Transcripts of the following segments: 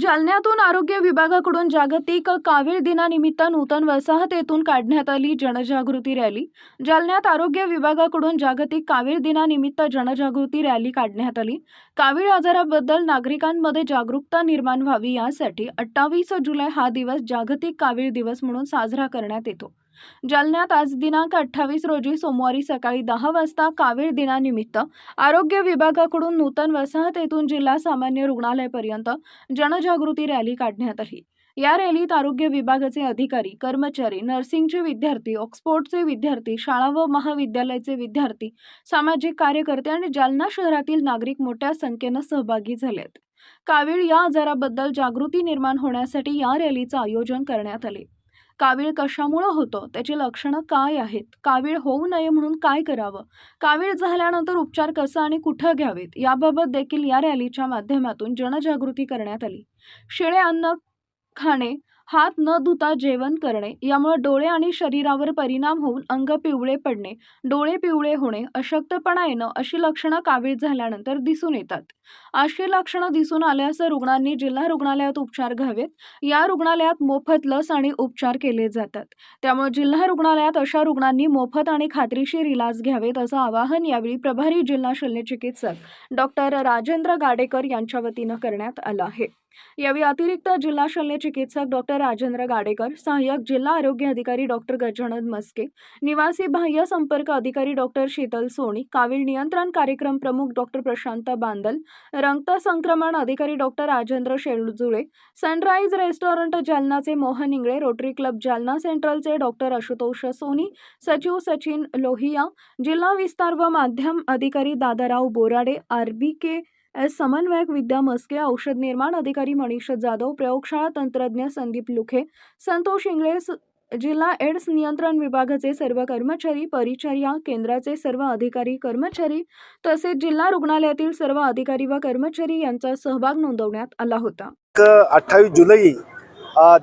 जालन्यातून आरोग्य विभागाकडून जागतिक कावीळ दिनानिमित्त नूतन वसाहतेतून काढण्यात आली जनजागृती रॅली. जालन्यात आरोग्य विभागाकडून जागतिक कावीळ दिनानिमित्त जनजागृती रॅली काढण्यात आली. कावीळ आजाराबद्दल नागरिकांमध्ये जागरूकता निर्माण व्हावी यासाठी अठ्ठावीस जुलै हा दिवस जागतिक कावीळ दिवस म्हणून साजरा करण्यात येतो. जालन्यात आज दिनांक अठ्ठावीस रोजी सोमवारी सकाळी दहा वाजता कावीळ दिनानिमित्त आरोग्य विभागाकडून नूतन वसाहतेतून जिल्हा सामान्य रुग्णालयापर्यंत जनजागृती रॅली काढण्यात आली. या रॅलीत आरोग्य विभागाचे अधिकारी कर्मचारी नर्सिंगचे विद्यार्थी ऑक्सफोर्डचे विद्यार्थी शाळा व महाविद्यालयाचे विद्यार्थी सामाजिक कार्यकर्ते आणि जालना शहरातील नागरिक मोठ्या संख्येनं सहभागी झालेत. कावीळ या आजाराबद्दल जागृती निर्माण होण्यासाठी या रॅलीचं आयोजन करण्यात आले. कावीळ कशामुळं होतं? त्याची लक्षणं काय आहेत? कावीळ होऊ नये म्हणून काय करावं? कावीळ झाल्यानंतर उपचार कसा आणि कुठं घ्यावेत? याबाबत देखील या रॅलीच्या माध्यमातून जनजागृती करण्यात आली. शिळे अन्न खाणे हात न धुता जेवण करणे यामुळे डोळे आणि शरीरावर परिणाम होऊन अंग पिवळे पडणे डोळे पिवळे होणे अशक्तपणा येणं अशी लक्षणं कावीळ झाल्यानंतर दिसून येतात. अशी लक्षणं दिसून आल्यास रुग्णांनी जिल्हा रुग्णालयात उपचार घ्यावेत. या रुग्णालयात मोफत लस आणि उपचार केले जातात. त्यामुळे जिल्हा रुग्णालयात अशा रुग्णांनी मोफत आणि खात्रीशीर इलाज घ्यावेत असं आवाहन यावेळी प्रभारी जिल्हा शल्यचिकित्सक डॉक्टर राजेंद्र गाडेकर यांच्या वतीनं करण्यात आलं आहे. यावेळी अतिरिक्त जिल्हा शल्य चिकित्सक डॉक्टर राजेंद्र गाडेकर सहाय्यक जिल्हा आरोग्य अधिकारी डॉक्टर गजानन मस्के निवासी बाह्य संपर्क अधिकारी डॉक्टर शीतल सोनी कावीळ नियंत्रण कार्यक्रम प्रमुख डॉक्टर प्रशांत बांदल रक्त संक्रमण अधिकारी doctor Rajendra Shelajule sunrise restaurant जालनाचे Mohan Ingale rotary club Jalna सेंट्रलचे डॉक्टर आशुतोष सोनी सचिव सचिन लोहिया जिल्हा विस्तार व माध्यम अधिकारी दादाराव बोराडे आरबीके एस समन्वयक विद्या मस्के औषध निर्माण अधिकारी मनीष जाधव प्रयोगशाळा तंत्रज्ञ संदीप लुखे संतोष इंगळे जिल्हा एड्स नियंत्रण विभागाचे सर्व कर्मचारी परिचर्या केंद्राचे सर्व अधिकारी कर्मचारी तसेच जिल्हा रुग्णालयातील सर्व अधिकारी व कर्मचारी यांचा सहभाग नोंदवण्यात आला होता. अठ्ठावीस जुलै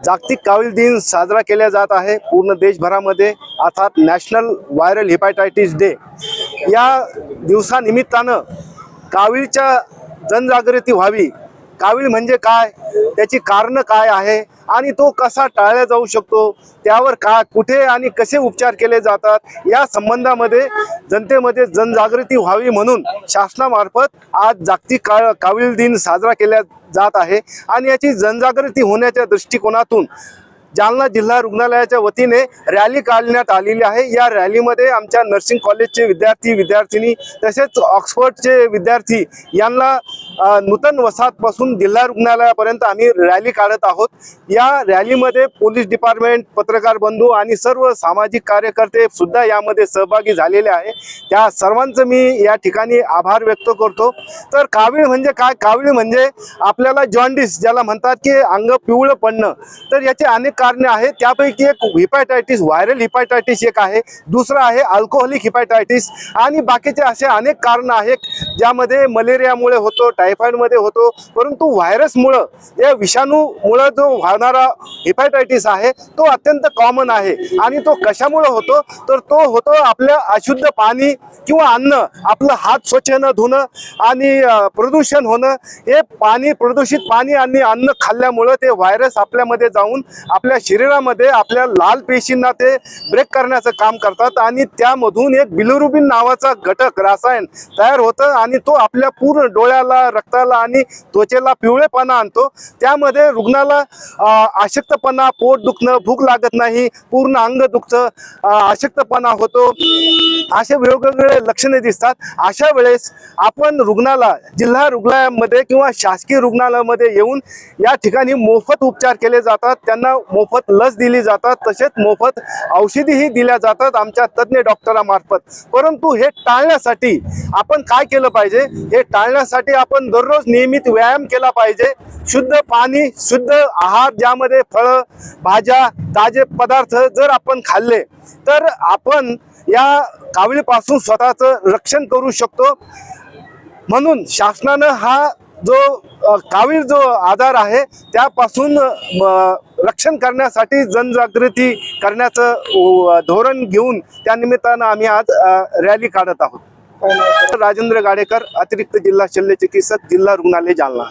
जागतिक कावीळ दिन साजरा केला जात आहे. पूर्ण देशभरामध्ये अर्थात नॅशनल व्हायरल हिपॅटायटिस डे या दिवसानिमित्तानं कावीळच्या जनजागृती व्हावी. कावीळ म्हणजे काय? त्याची कारणं काय आहे? आणि तो कसा टाळला जाऊ शकतो? त्यावर का कुठे आणि कसे उपचार केले जातात? या संबंधामध्ये जनतेमध्ये जनजागृती व्हावी म्हणून शासनामार्फत आज जागतिक का कावीळ दिन साजरा केला जात आहे. आणि याची जनजागृती होण्याच्या दृष्टिकोनातून जालना जिल्हा रुग्णालयाच्या वतीने रॅली काढण्यात आलेली आहे. या रॅलीमध्ये आमच्या नर्सिंग कॉलेजचे विद्यार्थी विद्यार्थिनी तसेच ऑक्सफर्डचे विद्यार्थी यांना नूतन वसाहतपासून जिल्हा रुग्णालयापर्यंत आम्ही रॅली काढत आहोत. या रॅलीमध्ये पोलीस डिपार्टमेंट पत्रकार बंधू आणि सर्व सामाजिक कार्यकर्ते सुद्धा यामध्ये सहभागी झालेले आहे. त्या सर्वांचं मी या ठिकाणी आभार व्यक्त करतो. तर कावीळ म्हणजे काय? कावीळ म्हणजे आपल्याला जॉन्डिस ज्याला म्हणतात की अंग पिवळं पडणं. तर याचे अनेक कारणे आहेत. त्यापैकी एक हिपॅटायटिस व्हायरल हिपॅटायटिस एक आहे. दुसरं आहे अल्कोहोलिक हिपॅटायटिस. आणि बाकीचे असे अनेक कारणं आहेत ज्यामध्ये मलेरियामुळे होतो टायफॉइडमध्ये होतो. परंतु व्हायरसमुळं या विषाणूमुळं जो होणारा हिपॅटायटिस आहे तो अत्यंत कॉमन आहे. आणि तो कशामुळं होतो? तर तो होतो आपल्या अशुद्ध पाणी किंवा अन्न आपलं हात स्वच्छ न धुणं आणि प्रदूषण होणं. हे पाणी प्रदूषित पाणी आणि अन्न खाल्ल्यामुळं ते व्हायरस आपल्यामध्ये जाऊन आपल्या शरीरामध्ये आपल्या लाल पेशींना ते ब्रेक करण्याचं काम करतात. आणि त्यामधून एक बिलुरुबिन नावाचा घटक रसायन तयार होतं आणि तो आपल्या पूर्ण डोळ्याला रक्ताला आणि त्वचेला पिवळेपणा आणतो. त्यामध्ये रुग्णाला अशक्तपणा पोट दुखणं भूक लागत नाही पूर्ण अंग दुखतं अशक्तपणा होतो. असे वेगवेगळे लक्षणे दिसतात. अशा वेळेस आपण रुग्णाला जिल्हा रुग्णालयामध्ये किंवा शासकीय रुग्णालयामध्ये येऊन या ठिकाणी मोफत उपचार केले जातात. त्यांना मोफत लस दिली जातात. तसेच मोफत औषधीही दिल्या जातात आमच्या तज्ज्ञ डॉक्टरामार्फत. परंतु हे टाळण्यासाठी आपण काय केलं पाहिजे? हे टाळण्यासाठी आपण दररोज नियमित व्यायाम केला पाहिजे. शुद्ध पाणी शुद्ध आहार ज्यामध्ये फळं भाज्या ताजे पदार्थ जर आपण खाल्ले तर आपण या कावळीपासून स्वतःचं रक्षण करू शकतो. म्हणून शासनानं हा जो अ, कावीळ जो आजार आहे त्यापासून रक्षण करण्यासाठी जनजागृती करण्याचं धोरण घेऊन त्या निमित्तानं आम्ही आज रॅली काढत आहोत. राजेंद्र गाडेकर अतिरिक्त जिल्हा शल्य चिकित्सक जिल्हा रुग्णालय जालना.